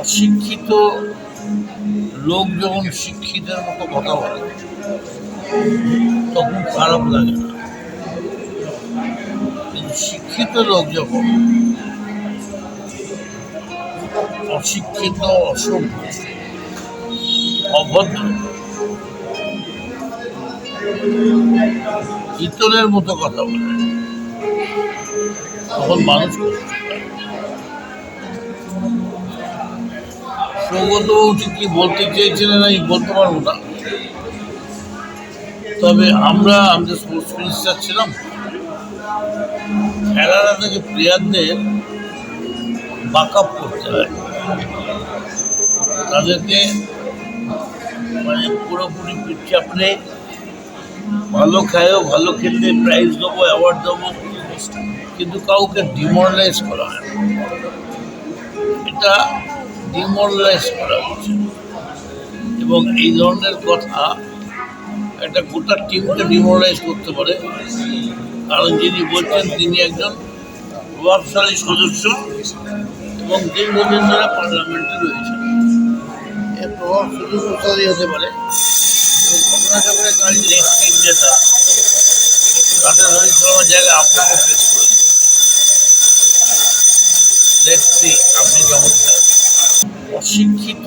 অশিক্ষিত লোক যখন শিক্ষিতের মতো কথা বলে, তখন খারাপ লাগে না। কিন্তু শিক্ষিত লোক যখন অশিক্ষিত, অসভ্য, অভদ্র, ইতরের মতো কথা বলে, তখন মানুষ ঠিক কি বলতে চেয়েছিলেন আমি বলতে পারব না। তবে আমরা আমাদের স্পোর্টস মিনিস্টার ছিলাম খেলাটা থেকে প্লেয়ারদের বাক আপ করতে হয়, তাদেরকে মানে পুরোপুরি চাপলে ভালো খায়ও ভালো খেললে প্রাইজ দেবো অ্যাওয়ার্ড দেবো, কিন্তু কাউকে ডিমোরালাইজ করা হয় এটা ডিমোরালাইজ করা হচ্ছে। এবং এই ধরনের কথা একটা গোটা টিমকে ডিমোরালাইজ করতে পারে। কারণ যিনি বলছেন, তিনি একজন প্রভাবশালী সদস্য এবং দীর্ঘদিন ধরে পার্লামেন্টে রয়েছেন এর প্রভাব শুধু প্রসারই হতে পারে। এবং ঘটনা চক্রে তার নেক্সট টিম যেটা তাতে রোহিত শর্মার জায়গায় আপনাকে ফেস করে দেখছি আপনি কেমন খেলেন। অশিক্ষিত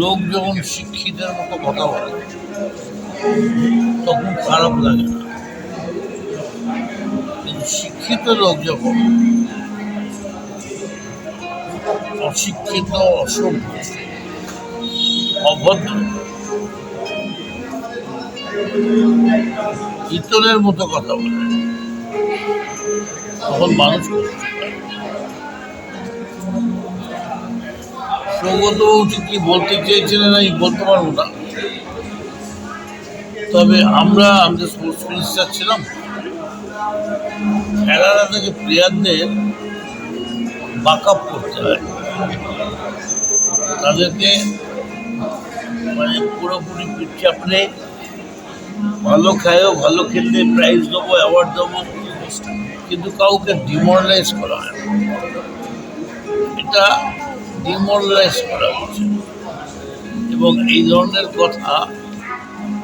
লোক যখন শিক্ষিতের মতো কথা বলে, তখন খারাপ লাগে না। কিন্তু শিক্ষিত লোক যখন অশিক্ষিত, অসভ্য, অভদ্র, ইতরের মতো কথা বলে, তখন মানুষ কষ্ট সৌগত ঠিক কি বলতে চেয়েছিলেন আমি বলতে পারব না তবে আমরা আমাদের স্পোর্টস মিনিস্টার ছিলাম খেলাটা থেকে প্লেয়ারদের বাক আপ করতে হয়। তাদেরকে মানে পুরোপুরি চাপলে ভালো খায়ও, ভালো খেললে প্রাইজ দেবো অ্যাওয়ার্ড দেবো, কিন্তু কাউকে ডিমোরালাইজ করা হয় এটা ডিমোরালাইজ করা হচ্ছে। এবং এই ধরনের কথা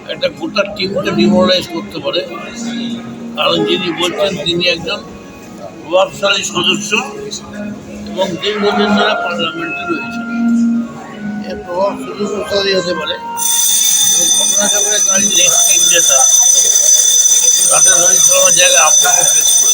একটা গোটা টিমকে ডিমোরালাইজ করতে পারে। কারণ যিনি বলছেন, তিনি একজন প্রভাবশালী সদস্য এবং দীর্ঘদিন ধরে পার্লামেন্টে রয়েছেন। এর প্রভাব শুধু প্রসারই হতে পারে। এবং ঘটনা নেক্সট টিম যেটা তাতে জায়গায় আপনাকে ফেস করে